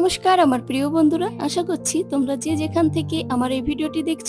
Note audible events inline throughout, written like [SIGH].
নমস্কার আমার প্রিয় বন্ধুরা, আশা করছি তোমরা যে যেখান থেকে আমার এই ভিডিওটি দেখছ,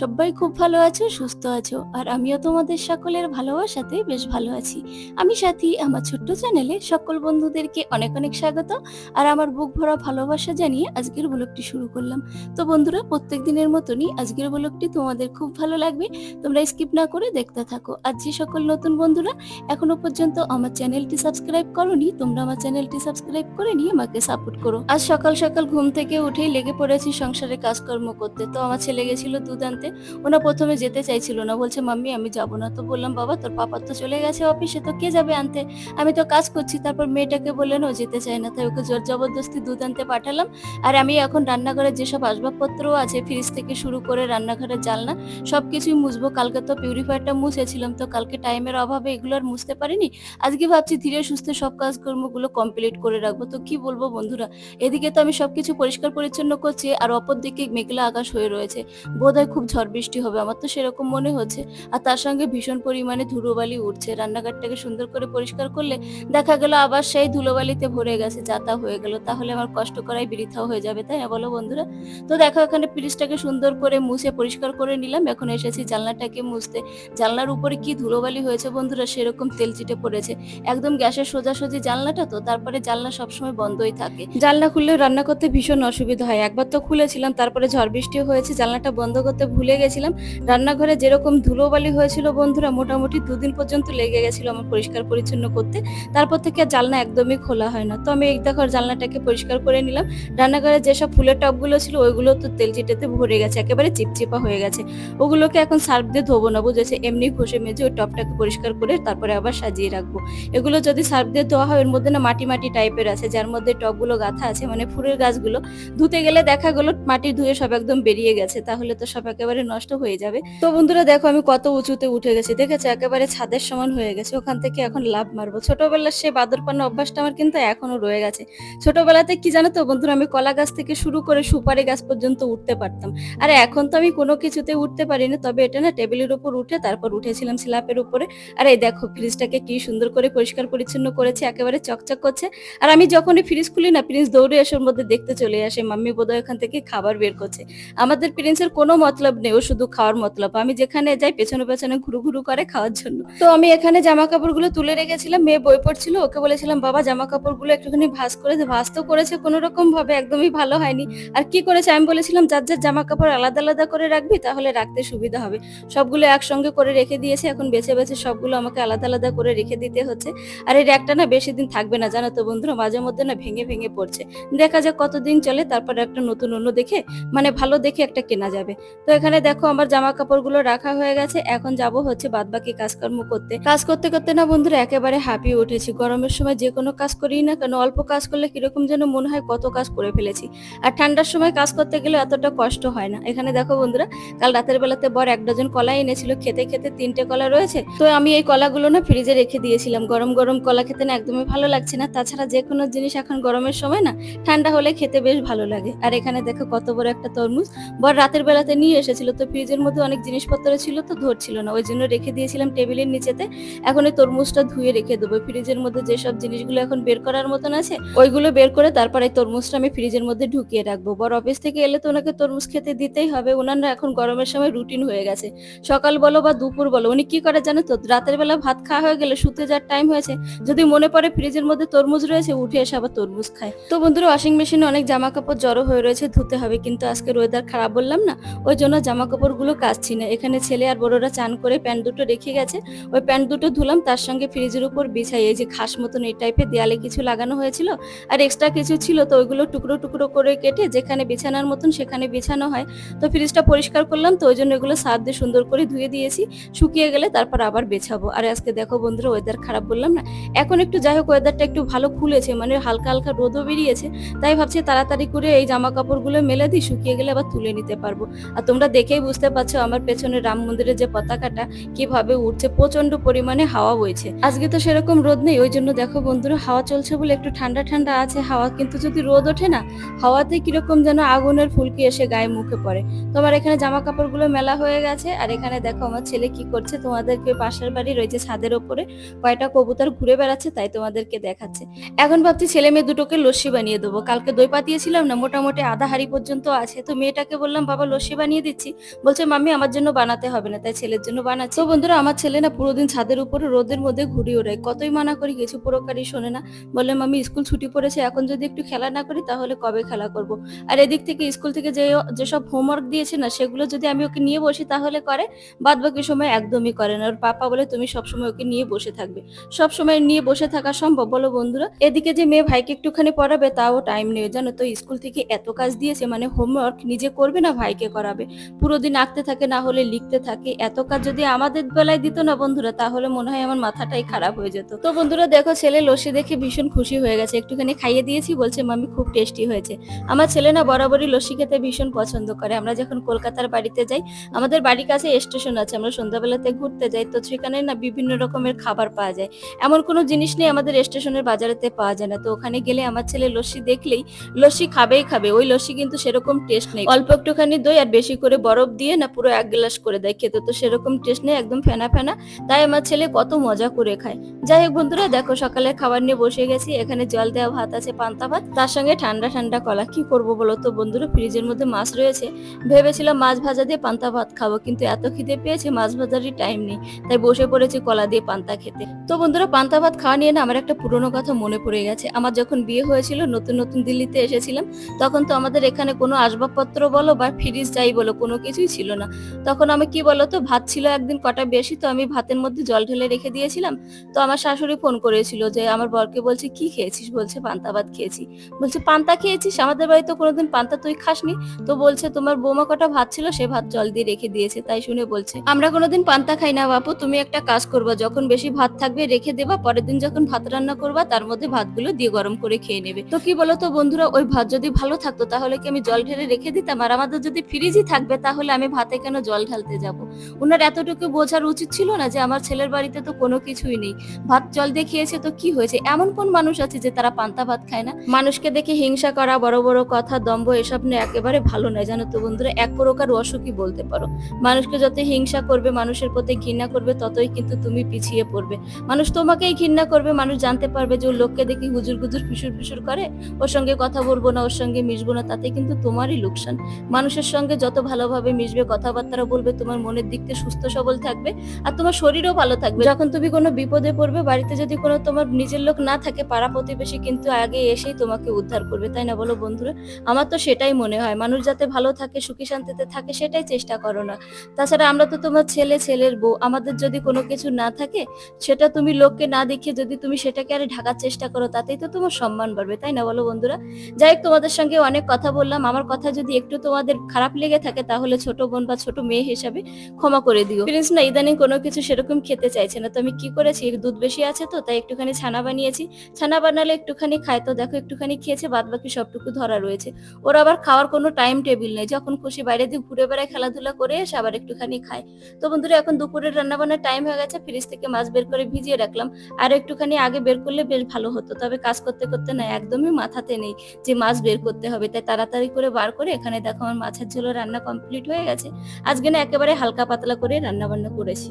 সবাই খুব ভালো আছো, সুস্থ আছো, আর আমিও তোমাদের সকলের ভালোবাসাতে বেশ ভালো আছি। আমি সাথী, আমার ছোট্ট চ্যানেলে সকল বন্ধুদেরকে অনেক অনেক স্বাগত, আর আমার বুক ভরা ভালোবাসা জানিয়ে আজকের ব্লগটি শুরু করলাম। তো বন্ধুরা, প্রত্যেক দিনের মতনই আজকের ব্লগটি তোমাদের খুব ভালো লাগবে, তোমরা স্কিপ না করে দেখতে থাকো। আর যে সকল নতুন বন্ধুরা, এখনও পর্যন্ত আমার চ্যানেলটি সাবস্ক্রাইব করনি, তোমরা আমার চ্যানেলটি সাবস্ক্রাইব করে নিয়ে আমাকে সাপোর্ট করো। আজ সকাল সকাল ঘুম থেকে উঠেই লেগে পড়েছি সংসারে কাজকর্ম করতে। তো আমার ছেলে গেছিল দুধ আনতে। ওনা প্রথমে যেতে চাইছিল না। বলছে, মাম্মি, আমি যাব না। তো বললাম, বাবা, তোর পাপা তো চলে গেছে অফিসে তো কে যাবে আনতে? আমি তো কাজ করছি। তারপর মেয়েটাকে বললেন ও যেতে চায় না। তাই ওকে জোর জবরদস্তি দুধ আনতে পাঠালাম। আর আমি এখন রান্নাঘরে যেসব আসবাবপত্র আছে ফ্রিজ থেকে শুরু করে রান্নাঘরের জালনা সব কিছুই মুছবো। কালকে তো পিউরিফায়ারটা মুছেছিলাম, তো কালকে টাইমের অভাবে এগুলো আর মুছতে পারিনি। আজকে ভাবছি ধীরে সুস্থে সব কাজকর্মগুলো কমপ্লিট করে রাখব। তো কি বলব বন্ধুরা এদিকে তো আমি সবকিছু পরিষ্কার পরিচ্ছন্ন করছি আর অপর দিকে মেঘলা আকাশ হয়ে রয়েছে। বোধহয় খুব ঝড় বৃষ্টি হবে, আমার তো সেরকম মনে হচ্ছে। আর তার সঙ্গে ভীষণ পরিমাণে ধুলোবালি উঠছে। রান্নাঘরটাকে সুন্দর করে পরিষ্কার করলে দেখা গেল আবার সেই ধুলোবালিতে ভরে গেছে যাতা হয়ে গেল। তাহলে আমার কষ্ট করাই বৃথাও হয়ে যাবে, তাই বলো বন্ধুরা? তো দেখো এখানে ফ্রিজটাকে সুন্দর করে মুছে পরিষ্কার করে নিলাম। এখন এসেছি জানলাটাকে মুছতে। জানলার উপরে কি ধুলোবালি হয়েছে বন্ধুরা? সেরকম তেল চিটে পড়েছে। একদম গ্যাসের সোজাসুজি জানলাটা তো, তারপরে জানলা সবসময় বন্ধই থাকে। জানলা খুললে রান্না করতে ভীষণ অসুবিধা হয়। একবার তো খুলেছিলাম, তারপরে ঝড় বৃষ্টি হয়েছে, জানলাটা বন্ধ করতে ভুলে গেছিলাম। রান্নাঘরে যেরকম ধুলোবালি হয়েছিল বন্ধুরা, মোটামুটি দুদিন পর্যন্ত লেগে গেছিল আমার পরিষ্কার পরিচ্ছন্ন করতে। তারপর থেকে জানলা একদমই খোলা হয় না। তো আমি এই দেখো জানলাটাকে পরিষ্কার করে নিলাম। রান্নাঘরে যেসব ফুলের টবগুলো ছিল, ওইগুলো তো তেল চিটেতে ভরে গেছে, একেবারে চিপচিপা হয়ে গেছে। ওগুলোকে এখন সার্ফ দিয়ে ধোবো না, বুঝেছে? এমনি ঘষে মেজে ওই টপটাকে পরিষ্কার করে তারপরে আবার সাজিয়ে রাখব। এগুলো যদি সার্ফ দিয়ে ধোয়া হয়, ওর মধ্যে না মাটি মাটি টাইপের আছে, যার মধ্যে টবগুলো গাঁথা আছে মানে ফুলের গাছগুলো ধুতে গেলে দেখা গেলো মাটি ধুয়ে সব একদম বেরিয়ে গেছে, তাহলে তো সব একেবারে নষ্ট হয়ে যাবে। তো বন্ধুরা দেখো আমি কত উঁচুতে উঠে গেছি, দেখেছ? একেবারে ছাদের সমান হয়ে গেছে, ওখান থেকে এখন লাভ মারবো। ছোটবেলার সে বাদর পান্ন অভ্যাসটা আমার কিন্তু এখনও রয়ে গেছে। ছোটবেলাতে কি জানো তো বন্ধুরা, আমি কলা গাছ থেকে শুরু করে সুপারি গাছ পর্যন্ত উঠতে পারতাম। আর এখন তো আমি কোনো কিছুতে উঠতে পারি না তবে এটা না টেবিলের উপর উঠে তারপর উঠেছিলাম স্ল্যাপের উপরে। আর এই দেখো ফ্রিজটাকে কি সুন্দর করে পরিষ্কার পরিচ্ছন্ন করেছে, একেবারে চকচক করছে। আর আমি যখনই ফ্রিজ খুলি না, ফ্রিজ দৌড়ে এসে ওর মধ্যে দেখতে চলে আসে, মাম্মি বোধহয় ওখান থেকে খাবার বের করছে। আমাদের প্রিন্সের কোনো মতলব নেই, ও শুধু খাওয়ার মতলব। আমি যেখানে যাই, পেছনে পেছনে ঘুরু ঘুরু করে খাওয়ার জন্য। তো আমি এখানে জামা কাপড়গুলো তুলে রেখেছিলাম, মেয়ে বই পড়ছিল, ওকে বলেছিলাম, বাবা জামা কাপড়গুলো একটুখানি ভাঁজ করে। ভাঁজ তো করেছে, কোনো রকম ভাবে একদমই ভালো হয়নি। আর কি করেছে? আমি বলেছিলাম, যার যার জামা কাপড় আলাদা আলাদা করে রাখবি, তাহলে রাখতে সুবিধা হবে। সবগুলো একসঙ্গে করে রেখে দিয়েছে, এখন বেছে বেছে সবগুলো আমাকে আলাদা আলাদা করে রেখে দিতে হচ্ছে। আর এই র্যাকটা না বেশি দিন থাকবে না, জানো তো বন্ধুরা মাঝে মধ্যে না ভেঙে ভেঙে পড়ছে। দেখা যাক কতদিন চলে, তারপর একটা নতুন অন্য দেখে মানে ভালো দেখে একটা কেনা যাবে। তো এখানে দেখো আমার জামা কাপড়গুলো রাখা হয়ে গেছে, এখন যাব হচ্ছে বাদবাকি কাজকর্ম করতে। কাজ করতে করতে না বন্ধুরা, একেবারে হাঁপিয়ে উঠেছি। গরমের সময় যে কোনো কাজ করি না কেন, অল্প কাজ করলে কীরকম যেন মনে হয় কত কাজ করে ফেলেছি। আর ঠান্ডার সময় কাজ করতে গেলে এতটা কষ্ট হয় না। এখানে দেখো বন্ধুরা, কাল রাতের বেলাতে বর এক ডজন কলা এনেছিল, খেতে খেতে তিনটে কলা রয়েছে। তো আমি এই কলাগুলো না ফ্রিজে রেখে দিয়েছিলাম। গরম গরম কলা খেতে না একদমই ভালো লাগছে না। তাছাড়া যে কোনো জিনিস এখন গরমের সময় না ঠান্ডা হলে খেতে বেশ ভালো লাগে। আর এখানে দেখো কত বড় একটা তরমুজ। বর রাতের বেলাতে নিয়ে এসেছিল, তো ফ্রিজের মধ্যে অনেক জিনিসপত্র ছিল, তো ধরছিল না। ওই জন্য রেখে দিয়েছিলাম টেবিলের নিচেতে। এখন এই তরমুজটা ধুয়ে রেখে দেবো। ফ্রিজের মধ্যে যেসব জিনিসগুলো এখন বের করার মতন আছে, ওইগুলো বের করে তারপরে এই তরমুজটা আমি ফ্রিজের মধ্যে ঢুকিয়ে রাখব। বর অফিস থেকে এলে তো ওনাকে তরমুজ খেতে দিতেই হবে। ওনার এখন গরমের সময় রুটিন হয়ে গেছে। সকাল বলো বা দুপুর বলো, উনি কি করে জানো তো? রাতের বেলা ভাত খাওয়া হয়ে গেলে শুতে যাওয়ার টাইম হয়েছে। যদি মনে পড়ে ফ্রিজের মধ্যে তরমুজ রয়েছে, উঠে এসে আবার তরমুজ খায়। তো বন্ধুরা ওয়াশিং মেশিনে অনেক জামা কাপড় জড়ো হয়ে রয়েছে, ধুতে হবে। কিন্তু আজকে ওয়েদার খারাপ বললাম না? ওই জন্য জামা কাপড়গুলো কাচছি না। এখানে ছেলে আর বড়রা চান করে প্যান্ট দুটো রেখে গেছে। ওই প্যান্ট দুটো ধুলাম, তার সঙ্গে ফ্রিজের উপর বিছাই। এই যে খাস মতন এই টাইপের দেয়ালে কিছু লাগানো হয়েছিল। আর এক্সট্রা কিছু ছিল, তো ওইগুলো টুকরো টুকরো করে কেটে যেখানে বিছানার মতন সেখানে বিছানো হয়। তো ফ্রিজটা পরিষ্কার করলাম, তো ওই জন্য এগুলো সার দিয়ে সুন্দর করে ধুয়ে দিয়েছি। শুকিয়ে গেলে তারপর আবার বেছাবো। আর আজকে দেখো বন্ধুরা ওয়েদার খারাপ বললাম না? এখন একটু যাই হোক ওয়েদারটা একটু ভালো খুলেছে মানে হালকা হালকা রোদও বেরিয়েছে। তাই ভাবছি তাড়াতাড়ি করে এই জামা কাপড়গুলো মেলে দিই, শুকিয়ে গেলে আবার তুলে নিতে পারব। আর তোমরা দেখেই বুঝতে পারছ আমার পেছনে রাম মন্দিরের যে পতাকাটা কীভাবে উঠছে প্রচণ্ড পরিমাণে হাওয়া বইছে। আজকে তো সেরকম রোদ নেই, ওই জন্য দেখো বন্ধুরা হাওয়া চলছে বলে একটু ঠান্ডা ঠান্ডা আছে, হাওয়া কিন্তু যদি রোদ ওঠে না, হাওয়াতে কীরকম যেন আগুনের ফুলকি এসে গায়ে মুখে পড়ে। তোমার এখানে জামা কাপড়গুলো মেলা হয়ে গেছে, আর এখানে দেখো আমার ছেলে কি করছে, তোমাদেরকে পাশের বাড়ি রয়েছে ছাদের ওপরে কয়টা কবুতর ঘুরে বেড়াচ্ছে তাই তোমাদেরকে দেখাচ্ছে। এখন ভাবছি ছেলে মেয়ে দুটোকে লস্যি বানিয়ে দেবো। দেবো। কালকে দই পাতিয়েছিলাম না, মোটামুটি আধা হাড়ি পর্যন্ত আছে। তো মেয়েটাকে বললাম, বাবা, লস্যি বানিয়ে দিচ্ছি। বলছে, মাম্মি, আমার জন্য বানাতে হবে না, তাই ছেলের জন্য বানাচ্ছি। তো বন্ধুরা, আমার ছেলে না পুরো দিন ছাদের উপরে রোদের মধ্যে ঘুরে ওড়ায়। কতই মানা করি, কিছু পুরোকারই শোনে না। বললে মামি স্কুল ছুটি পড়েছে, এখন যদি একটু খেলা না করি, তাহলে কবে খেলা করব? আর এদিক থেকে স্কুল থেকে যে যেসব হোমওয়ার্ক দিয়েছে না, সেগুলো যদি আমি ওকে নিয়ে বসি, তাহলে করে। বাদ বাকি সময় একদমই করে না। ওর পাপা বলে, তুমি সবসময় ওকে নিয়ে বসে থাকবে। সব সময় নিয়ে বসে থাকা সম্ভব। বলো বন্ধুরা, এদিকে যে মেয়ে ভাইকে একটুখানি পড়াবে, তাও টাইম নেই। জানো তো স্কুল থেকে এত কাজ দিয়েছে মানে হোমওয়ার্ক নিজে করবে না, ভাইকে করাবে। পুরো দিন আঁকতে থাকে, না হলে লিখতে থাকে। এত কাজ যদি আমাদের বেলায় দিত না বন্ধুরা, তাহলে মনে হয় আমার মাথাটাই খারাপ হয়ে যেত। তো বন্ধুরা, দেখো ছেলে লস্যি দেখে ভীষণ খুশি হয়ে গেছে। একটুখানি খাইয়ে দিয়েছি, বলছে মামি খুব টেস্টি হয়েছে। আমার ছেলে না বরাবরই লস্যি খেতে ভীষণ পছন্দ করে। আমরা যখন কলকাতার বাড়িতে যাই, আমাদের বাড়ির কাছে স্টেশন আছে, আমরা সন্ধ্যাবেলাতে ঘুরতে যাই, তো সেখানে না বিভিন্ন রকমের খাবার পাওয়া যায়। এমন কোনো জিনিস নেই আমাদের স্টেশনের বাজারেতে পাওয়া যায় না। তো ওখানে গেলে আমার ছেলে লস্যি দেখলেই লস্যি খাবেই খাবে, ওই লস্যি কিন্তু সেরকম টেস্ট নেই। অল্প একটুখানি দই আর বেশি করে বরফ দিয়ে না পুরো এক গ্লাস করে দেয় খেতে, তো সেরকম টেস্ট নেই, একদম ফেনা ফেনা। তাই আমার ছেলে কত মজা করে খায়। যাই হোক বন্ধুরা, দেখো সকালে খাবার নিয়ে বসে গেছি, এখানে জল দেওয়া ভাত আছে, পান্তা ভাত, তার সঙ্গে ঠান্ডা ঠান্ডা কলা। কি করব বলো তো বন্ধুরা, ফ্রিজের মধ্যে মাছ রয়েছে। ভেবেছিলাম মাছ ভাজা দিয়ে পান্তা ভাত খাব, কিন্তু এত খিদে পেয়েছে, মাছ ভাজারই টাইম নেই। তাই বসে পড়েছি কলা দিয়ে পান্তা খেতে। তো বন্ধুরা, পান্তা ভাত খাওয়া নিয়ে না আমার একটা পুরোনো কথা মনে পড়ে গেছে। আমার যখন বিয়ে হয়েছিল, নতুন নতুন দিল্লিতে এসেছিলাম, তখন তো আমাদের এখানে কোনো আসবাবপত্র বলো বা ফ্রিজ যাই বলো, কোনো কিছুই ছিল না। তখন আমি কি বলো তো, ভাত ছিল একদিন কটা বেশি, তো আমি ভাতের মধ্যে জল ঢেলে রেখে দিয়েছিলাম। তো আমার শাশুড়ি ফোন করেছিল যে, আমার বরকে বলছে, কি খেয়েছিস? বলছে, পান্তা ভাত খেয়েছি। বলছে, পান্তা খেয়েছিস? আমাদের বাড়িতে কোনোদিন পান্তা তুই খাসনি? তো বলছে, তোমার বৌমা কটা ভাত ছিল, সে ভাত জল দিয়ে রেখে দিয়েছে। তাই শুনে বলছে, আমরা কোনোদিন পান্তা খাই না বাপু, তুমি একটা কাজ করবা, যখন বেশি ভাত থাকবে রেখে দেবা, পরের দিন যখন ভাত রান্না করবা, তার মধ্যে ভাতগুলো দিয়ে গরম করে খেয়ে নেবে। তো কি বলতো, বন্ধুরা, ওই ভাত যদি ভালো থাকতো, তাহলে কি আমি জল ঢেলে রেখে দিতাম? আর আমাদের যদি ফ্রিজই থাকবে, তাহলে আমি ভাতে কেন জল ঢালতে যাব? ওনার এতটুকু বোঝার উচিত ছিল না যে, আমার ছেলের বাড়িতে তো কোনো কিছুই নেই। ভাত জল দিয়ে খেয়েছে তো কি হয়েছে? এমন কোন মানুষ আছে যে, তারা পান্তা ভাত খায় না? মানুষকে দেখে হিংসা করা, বড় বড় কথা, দম্ভ, এসব নিয়ে একেবারে ভালো নয়। জানো তো বন্ধুরা, এক প্রকার অসুখই বলতে পারো। মানুষকে যত হিংসা করবে, মানুষের প্রতি ঘৃণা করবে, ততই কিন্তু তুমি পিছিয়ে পড়বে। মানুষ তোমাকেই ঘৃণা করবে, মানুষ জানতে পারবে যে ওর লোককে দেখি গুজুর গুজুর, ফিসুর ফিসুর করে। ওর সঙ্গে কথা বলব না, ওর সঙ্গে মিশবো না, তাতে কিন্তু তোমারই লোকসান। মানুষের সঙ্গে যত ভালোভাবে মিশবে কথাবার্তা বলবে, তোমার মনের দিক থেকে সুস্থ, সবল থাকবে, আর তোমার শরীরও ভালো থাকবে। যখন তুমি কোনো বিপদে পড়বে, বাড়িতে যদি কোনো তোমার নিজের লোক না থাকে, পাড়া প্রতিবেশী কিন্তু আগে এসেই তোমাকে উদ্ধার করবে, তাই না বলো বন্ধুরা? আমার তো সেটাই মনে হয়, মানুষ যাতে ভালো থাকে, সুখী, শান্তিতে থাকে, সেটাই চেষ্টা করো না। তাছাড়া আমরা তো তোমার ছেলে, ছেলের বউ, আমাদের যদি কোনো কিছু না থাকে, সেটা তুমি লোককে না দেখিয়ে যদি তুমি সেটাকে আরে ঢাকার চেষ্টা করো, তাতেই তো তোমার সম্মান বাড়বে, তাই না বলো? বন্ধুরা। যাই হোক, তোমাদের সঙ্গে অনেক কথা বললাম। আমার কথা যদি একটু তোমাদের খারাপ লেগে থাকে, তাহলে ছোট বোন বা ছোট মেয়ে হিসাবে ক্ষমা করে দিও। প্রিন্স না, ইদানিং কোনো কিছু সেরকম খেতে চাইছে না। তো আমি কি করেছি? দুধ বেশি আছে তো, তাই একটুখানি ছানা বানিয়েছি। ছানা বানালে একটুখানি খায় তো, দেখো একটুখানি খেয়েছে বাদ বাকি সবটুকু ধরা রয়েছে। ওর আবার খাওয়ার কোনো টাইম টেবিল নেই। যখন খুশি বাইরে দিয়ে ঘুরে বেড়ায়, খেলাধুলা করে এসে আবার একটুখানি খায়। তো বন্ধুরা, এখন দুপুরের রান্না বান্নার টাইম হয়ে গেছে। ফ্রিজ থেকে মাছ বের করে ভিজিয়ে রাখলাম। আর একটুখানি আগে বের করলে বেশ ভালো হতো। তবে কাজ করতে করতে না, একদমই মাথাতে নেই যে মাছ বের করতে হবে। তাই তাড়াতাড়ি করে বার করে এখানে দেখো আমার মাছের ঝোলো রান্না কমপ্লিট হয়ে গেছে। আজকে না একেবারে হালকা পাতলা করে রান্না বান্না করেছি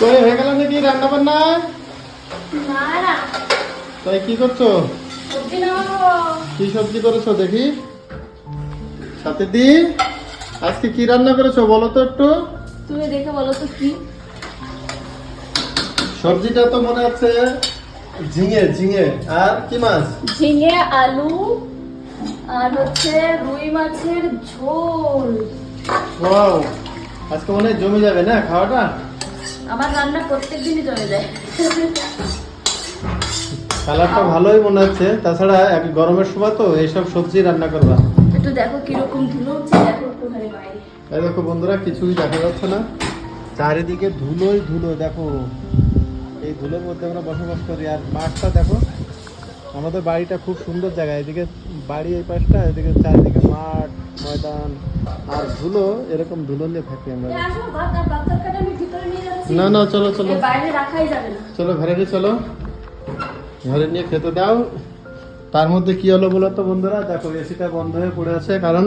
কই হয়ে গেল নাকি রান্না বান্না না না তাই কি করছ? সবজি নামাবো কি সবজি করেছ দেখি? সাথে দি। আজকে কি রান্না করেছ বলো তো একটু। তুমি দেখে বলো তো কি। সবজিটা তো মনে হচ্ছে ঝিঙে ঝিঙে। আর কি মাছ? ঝিঙে আলু আর হচ্ছে রুই মাছের ঝোল। ওয়াও আজকে মনে জমে যাবে না খাওয়াটা? আমার রান্না প্রত্যেক দিনই জমে যায়। কালারটা ভালোই মনে হচ্ছে। তাছাড়া এক গরমের সময় তো এইসব সবজি রান্না করবা। একটু দেখো কীরকম ধুলো উঠছে দেখো একটুখানি বাইরে। এই দেখো বন্ধুরা কিছুই দেখা যাচ্ছে না। চারিদিকে ধুলোই ধুলো দেখো। এই ধুলোর মধ্যে আমরা বসবাস করি। আর মাঠটা দেখো আমাদের বাড়িটা খুব সুন্দর জায়গা। এদিকে বাড়ি এই পাশটা এদিকে চারিদিকে মাঠ ময়দান। আর ধুলো এরকম ধুলো নিয়ে থাকি আমরা। না না চলো চলো। চলো ঘরে নিয়ে চলো। ঘরে নিয়ে খেতে দাও। তার মধ্যে কি হলো বলো তো বন্ধুরা? দেখো এসিটা বন্ধ হয়ে পড়ে আছে। কারণ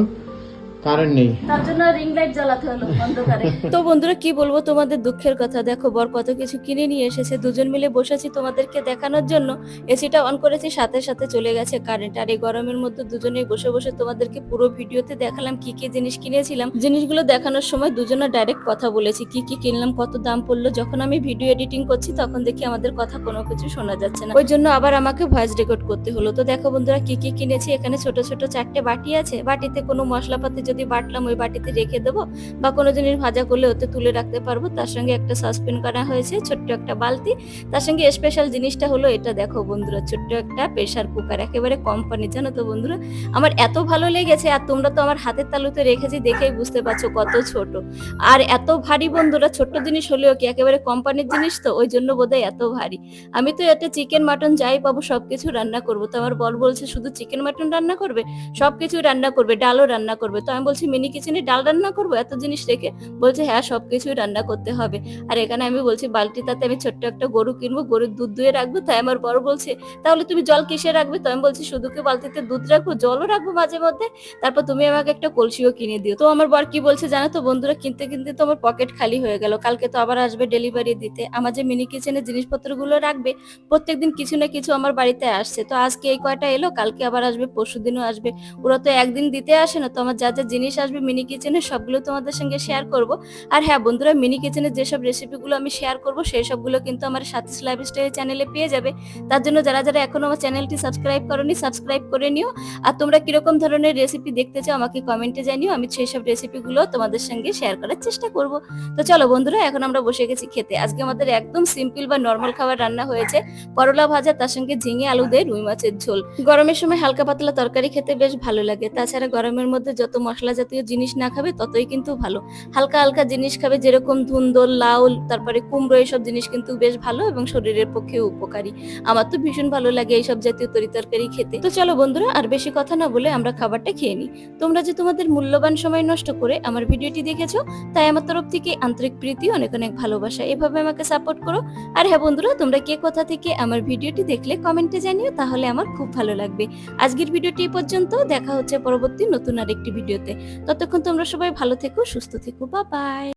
কারেন্ট নেই। তার জন্য রিং লাইট জ্বালাতে হলো অন্ধকারে। [LAUGHS] তো বন্ধুরা কি বলব তোমাদের দুঃখের কথা? দেখো বর কত কিছু কিনে নিয়ে এসেছে। দুজন মিলে বসেছি তোমাদেরকে দেখানোর জন্য। এসিটা অন করেছি সাথে সাথে চলে গেছে কারেন্ট আর এই গরমের মধ্যে দুজনে বসে বসে তোমাদেরকে পুরো ভিডিওতে দেখালাম কি কি জিনিস কিনেছিলাম। জিনিসগুলো দেখানোর সময় দুজনে ডাইরেক্ট কথা বলেছি। কি কি কিনলাম কত দাম পড়ল। যখন আমি ভিডিও এডিটিং করছি তখন দেখি আমাদের কথা কোনো কিছু শোনা যাচ্ছে না। ওই জন্য আবার আমাকে ভয়েস রেকর্ড করতে হলো। তো দেখো বন্ধুরা কি কি কিনেছি? এখানে ছোট ছোট চারটে বাটি আছে। বাটিতে কোনো মশলাপাতি যদি বাটলাম, ওই বাটিতে রেখে দেবো বা কোনো জিনিস ভাজা করলে ওতে তুলে রাখতে পারব। তার সঙ্গে একটা সাসপেন করা হয়েছে, ছোট্ট একটা বালতি। তার সঙ্গে স্পেশাল জিনিসটা হলো এটা দেখো বন্ধুরা, ছোট্ট একটা প্রেশার কুকার একেবারে কোম্পানি জানো তো বন্ধুরা? আমার এত ভালো লেগেছে আর তোমরা তো আমার হাতের তালুতে রেখেছি দেখেই বুঝতে পারছ কত ছোট। আর এত ভারী বন্ধুরা, ছোট্ট জিনিস হলেও কি একেবারে কোম্পানির জিনিস তো? ওই জন্য বোধহয় এত ভারী। আমি তো এতে চিকেন মাটন যাই পাবো, সবকিছু রান্না করব। তো আমার বল বলছে, শুধু চিকেন মাটন রান্না করবে? সবকিছু রান্না করবে, ডালও রান্না করবে। তো আমি বলছি, মিনি কিচেনে ডাল রান্না করব? এত জিনিস রেখে? বলছে হ্যাঁ সবকিছুই রান্না করতে হবে। আর এখানে আমি বলছি, বালতিটাতে আমি ছোট্ট একটা গরু কিনবো, গরুর দুধ দুয়ে রাখব। তাই আমার বড় বলছে, তাহলে তুমি জল কিসে রাখবে? তো আমি বলছি শুধু কি বালতিতে দুধ রাখব, জলও রাখব মাঝে মধ্যে। তারপর তুমি আমাকে একটা কলসিও কিনে দিও। তো আমার বর কি বলছে জানো তো বন্ধুরা, কিনতে কিনতে তো আমার পকেট খালি হয়ে গেল। কালকে তো আবার আসবে ডেলিভারি দিতে। আমার যে মিনি কিচেনে জিনিসপত্রগুলো রাখবে, প্রত্যেকদিন কিছু না কিছু আমার বাড়িতে আসছে। তো আজকে এই কয়টা এলো, কালকে আবার আসবে পরশু দিনও আসবে। ওরা তো একদিন দিতে আসে না, তো আমার যা যা জিনিস আসবে মিনি কিচেনে সবগুলো তোমাদের সঙ্গে শেয়ার করব। আর হ্যাঁ বন্ধুরা মিনি কিচেনের যেসব রেসিপিগুলো আমি শেয়ার করব, সেই সবগুলো কিন্তু আমার সাথে লাইফস্টাইল চ্যানেলে পেয়ে যাবে। তার জন্য যারা যারা এখনও আমার চ্যানেলটি সাবস্ক্রাইব করনি সাবস্ক্রাইব করে নিও। আর তোমরা কীরকম ধরনের রেসিপি দেখতে চাও, আমাকে কমেন্টে জানিও। আমি সেই সব রেসিপিগুলো তোমাদের সঙ্গে শেয়ার করার চেষ্টা করব। তো চলো বন্ধুরা, এখন আমরা বসে গেছি খেতে। আজকে আমাদের একদম সিম্পল বা নর্মাল খাবার রান্না হয়েছে। করলা ভাজা, তার সঙ্গে ঝিঙে আলু দিয়ে রুই মাছের ঝোল। গরমের সময় হালকা পাতলা তরকারি খেতে বেশ ভালো লাগে। তাছাড়া গরমের মধ্যে যত মশলা জাতীয় জিনিস না খাবে, ততই কিন্তু ভালো। হালকা হালকা জিনিস খাবে, যেরকম ধুন্দল লাউল তারপরে কুমড়ো এইসব জিনিস কিন্তু বেশ ভালো এবং শরীরের পক্ষে উপকারী। আমার তো ভীষণ ভালো লাগে এইসব জাতীয় তরি তরকারি খেতে। তো চলো বন্ধুরা, আর বেশি কথা না বলে আমরা খাবারটা খেয়ে নিই। তোমরা যে তোমাদের মূল্যবান সময় নষ্ট করে আমার ভিডিওটি দেখেছ, তাই আমার তরফ থেকে আন্তরিক প্রীতি, অনেক অনেক ভালোবাসা। এভাবে আমাকে সাপোর্ট করো। আর হ্যাঁ বন্ধুরা, তোমরা কে কোথা থেকে আমার ভিডিওটি দেখলে কমেন্টে জানিও, তাহলে আমার খুব ভালো লাগবে। আজকের ভিডিওটি পর্যন্ত, দেখা হচ্ছে পরবর্তী নতুন আরেকটি ভিডিওতে ততক্ষণ তোমরা সবাই ভালো থেকো সুস্থ থেকো বা বাই